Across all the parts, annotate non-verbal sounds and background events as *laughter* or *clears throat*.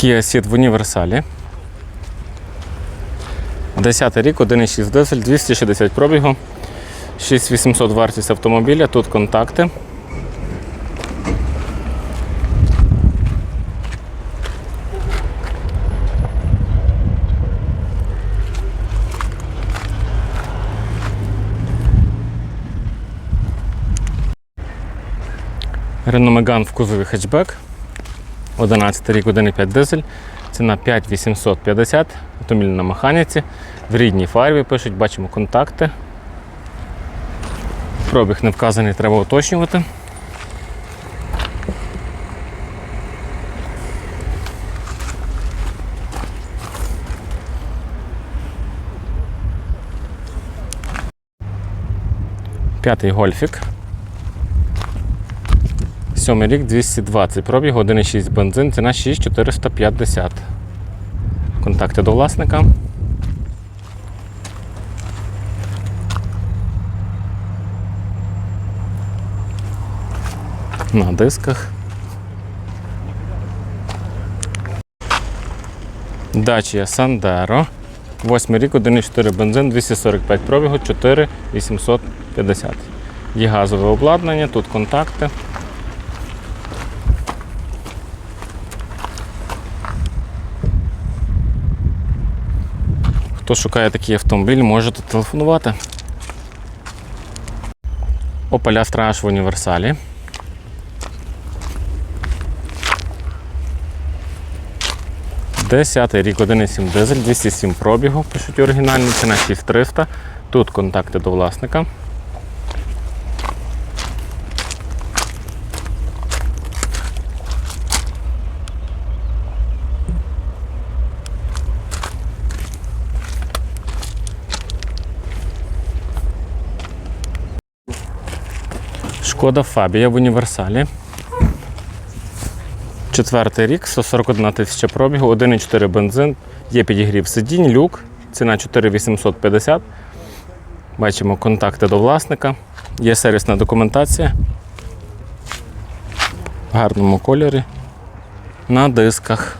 Kia Ceed в універсалі. 10 рік, 1,6 дизель, 260 пробігу, 6800 вартість автомобіля, тут контакти. Renault Megane в кузові хетчбек. 11 рік, 1,5 дизель. Ціна 5850. Автомобіль на механіці. В рідній фарбі пишуть, бачимо контакти. Пробіг не вказаний, треба уточнювати. П'ятий гольфік. Сьомий рік 220 пробіг, 1,6 бензин, ціна 6450. Контакти до власника. На дисках. Dacia Sandero. 8 рік, 1,4 бензин, 245 пробігу, 4850. Є газове обладнання, тут контакти. Хто шукає такий автомобіль, можете телефонувати. Opel Astra H в універсалі. Десятий рік 1,7 дизель, 207 пробігу, пишуть оригінальні, ціна 6300. Тут контакти до власника. Шкода Фабія в універсалі. Четвертий рік, 141 тисяча пробігу, 1,4 бензин, є підігрів сидінь, люк, ціна 4850. Бачимо контакти до власника, є сервісна документація в гарному кольорі, на дисках.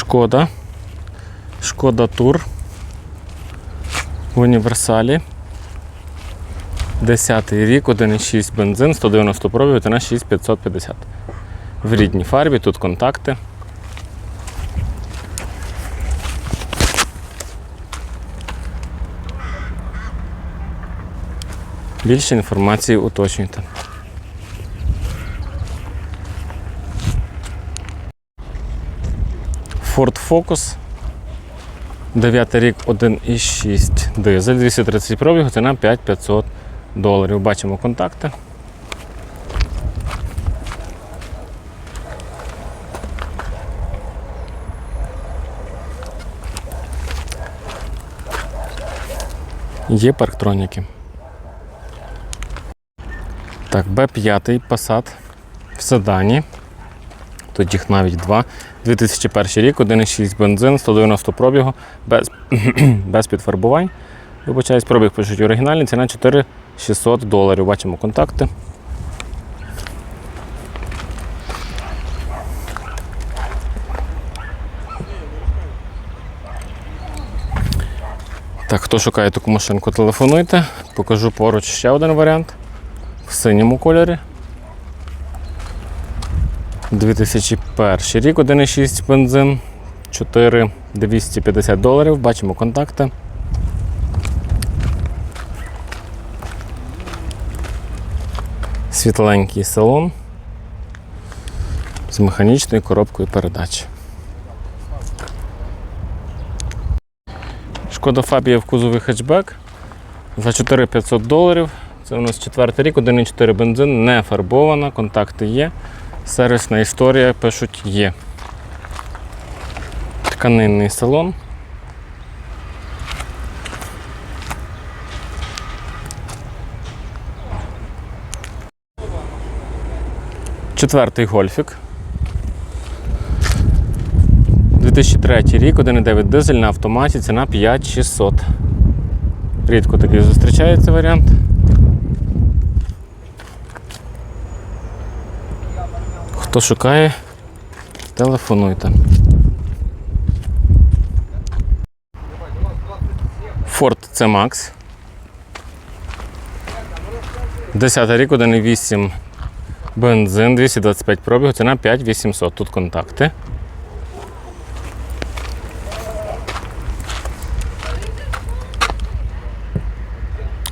Шкода. Шкода Тур в універсалі. 10 рік, 1,6 бензин, 190 пробігів, ціна 6550. В рідній фарбі, тут контакти. Більше інформації уточнюйте. Ford Focus. 9 рік 1,6 дизель, 230 пробігу, ціна 5500 доларів. Бачимо контакти. Є парктроніки. Так, Б5 Passat в седані. Тут їх навіть два. 2001 рік, 1,6 бензин, 190 пробігу, без, *clears throat* без підфарбувань. Вибачаюсь, пробіг пишуть оригінальний, ціна 4600 доларів. Бачимо контакти. Так, хто шукає таку машинку, телефонуйте. Покажу поруч ще один варіант в синьому кольорі. 2001 рік, 1,6 бензин, 4250 доларів. Бачимо контакти. Світленький салон з механічною коробкою передач. Шкода Фабія в кузові хетчбек за 4500 доларів. Це у нас четвертий рік, 1,4 бензин, не фарбована, контакти є. Сервісна історія пишуть є. Тканинний салон. Четвертий гольфік. 2003 рік, 1,9 дизель на автоматі, ціна 5600. Рідко такий зустрічається варіант. Хто шукає, телефонуйте. Ford C-Max. 10 рік, 1,8 бензин, 225 пробігу, ціна 5800. Тут контакти.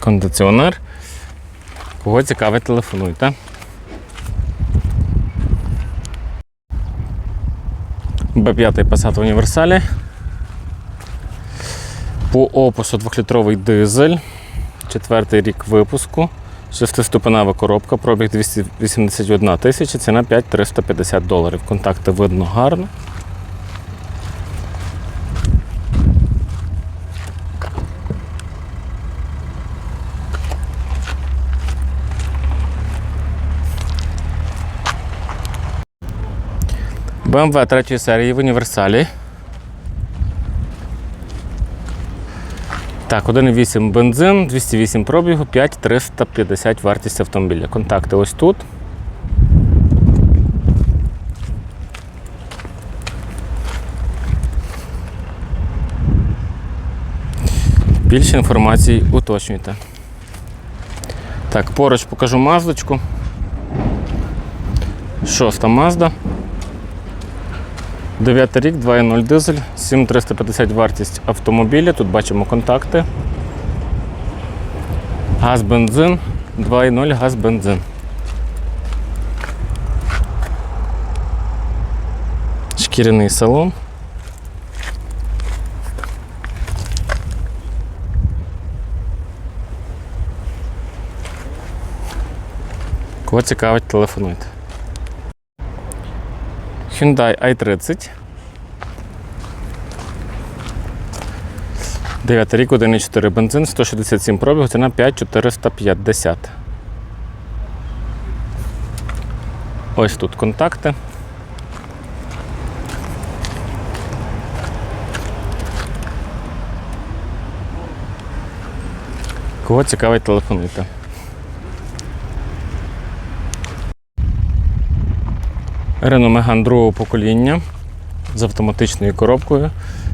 Кондиціонер. Кого цікавить, телефонуйте. Б5 Passat універсалі. По опису 2-літровий дизель. Четвертий рік випуску. Шестиступенева коробка, пробіг 281 тисяча, ціна 5350 доларів. Контакти видно гарно. BMW 3 серії в універсалі. Так, 1,8 бензин, 208 пробігу, 5350 вартість автомобіля. Контакти ось тут. Більше інформації уточнюйте. Так, поруч покажу маздочку. Шоста Мазда. 9 рік, 2.0 дизель, 7350 вартість автомобіля. Тут бачимо контакти. Газ бензин, 2.0 газ бензин. Шкіряний салон. Кого цікавить, телефонуйте. Hyundai i30. 9 рік, 1,4 бензин, 167 пробігу, ціна 5450. Ось тут контакти. Кого цікавить, телефонуйте. Renault Megane другого покоління з автоматичною коробкою.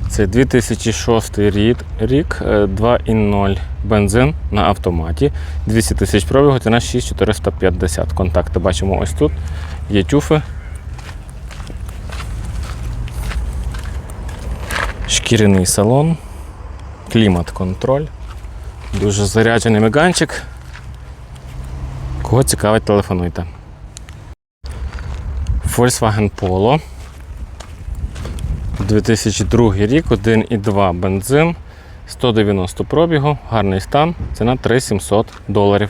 Це 2006 рік, рік е, 2.0 бензин на автоматі. 200 тисяч пробігу, ціна 6450. Контакти бачимо ось тут. Є тюфи. Шкіряний салон, клімат-контроль. Дуже заряджений меганчик. Кого цікавить, телефонуйте. Volkswagen Polo. 2002 рік, 1,2 бензин, 190 пробігу, гарний стан, ціна 3700 доларів.